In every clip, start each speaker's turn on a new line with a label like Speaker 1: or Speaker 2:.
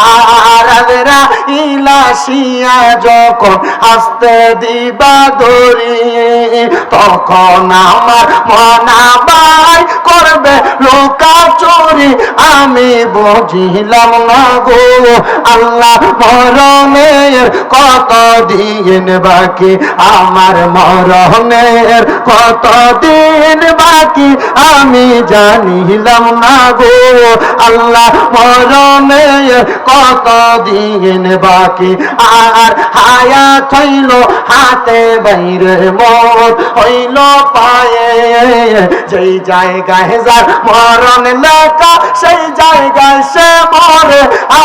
Speaker 1: বাকি আরাধরা ইলাসিয়া যখন আসতে দিবা দরি তখন আমার মনাবাই করবে লোকা চুরি। আমি বুঝিলাম না গো, আল্লাহ মরণের কত দিন বাকি, আমার মরণের কত দিন বাকি, আমি জানিলাম না গো, আল্লাহ মরণের কত দিন বাকি। আর হায়াত হইল হাতে বাইরে মত হইল পায়ে, যেই জায়গায় যার মরণ লেখা, সেই মরে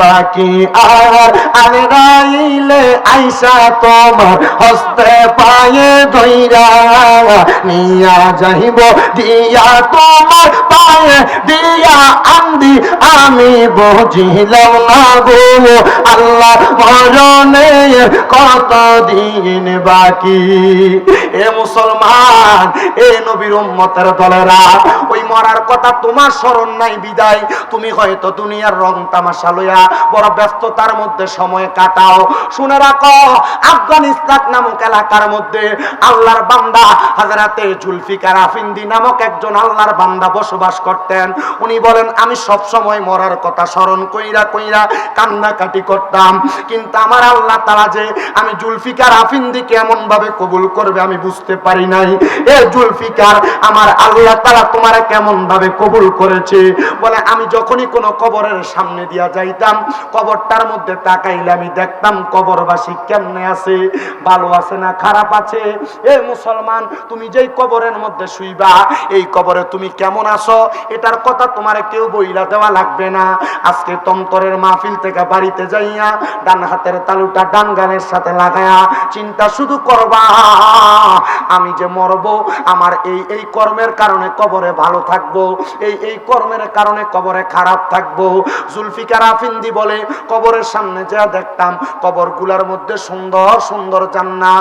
Speaker 1: বাকি আর আমি রাইলে আইসা তোমার হস্তে পায়ে ধইরা নিয়া যাইব, দিয়া তোমার পায়ে, দিয়া আন্দি। আমি বুঝিলাম না গো আল্লাহ মরণের কত দিন বাকি। এ মুসলমান, এ নবীর উম্মতের দলেরা, ওই মরার কথা তোমার স্মরণ নাই বিদায়। তুমি হয়তো দুনিয়ার রং তামাশা লইয়া বড় ব্যস্ততার মধ্যে সময় কাটাও। শুনে রাখো আফগানিস্তান নামক এলাকার মধ্যে আল্লাহর বান্দা জুলফিকার আফিন্দি নামক একজন আল্লাহর বান্দা বসবাস করতেন। উনি বলেন, আমি সব সময় মরার কথা স্মরণ কইরা কইরা কান্নাকাটি করতাম। কিন্তু আমার আল্লাহ তারা যে আমি জুলফিকার আফিন্দিকে এমন ভাবে কবুল করবে, আমি বুঝতে পারি নাই। এ জুলফিকার, আমার আল্লাহ তারা তোমার কেমন ভাবে কবুল করেছে? বলে, আমি যখনই কোনো কবরের সামনে দিয়া যাইতাম, কবরটার মধ্যে তাকাইলে আমি দেখতাম কবরবাসী কেমনে আছে, ভালো আছে না খারাপ আছে? এ মুসলমান, তুমি যেই কবরের মধ্যে শুইবা, এই কবরে তুমি কেমন আছো? এটার কথা তোমার কেউ বইলা দেওয়া লাগবে না। আজকে তন্তরের মাহফিল থেকে বাড়িতে যাইয়া ডান হাতের তালুটা ডান গানের সাথে লাগায়া চিন্তা শুধু করবা, আমি যে মরব, আমার এই এই কর্মের কারণে কবরে ভালো থাকব, এই এই কর্মের কারণে কবরে খারাপ থাকব। জুলফিকার আফিন্দি বলে কবরের সামনে যা দেখতাম কবরগুলার মধ্যে সুন্দর সুন্দর জান্নাত।